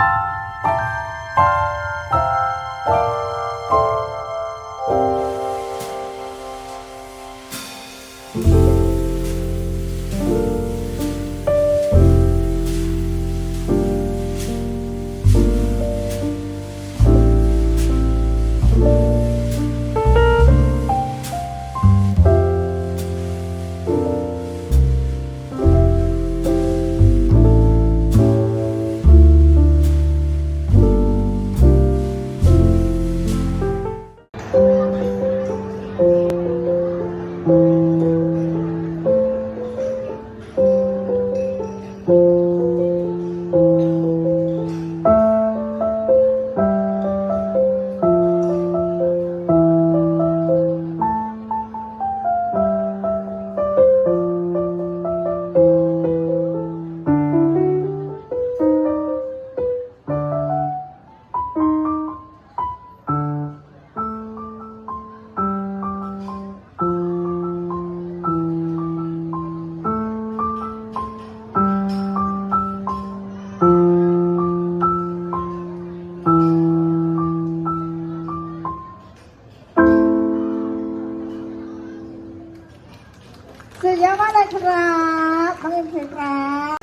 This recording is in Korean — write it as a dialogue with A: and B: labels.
A: you. สุดยอดมากเลยครับน้องเอ็มเคครับ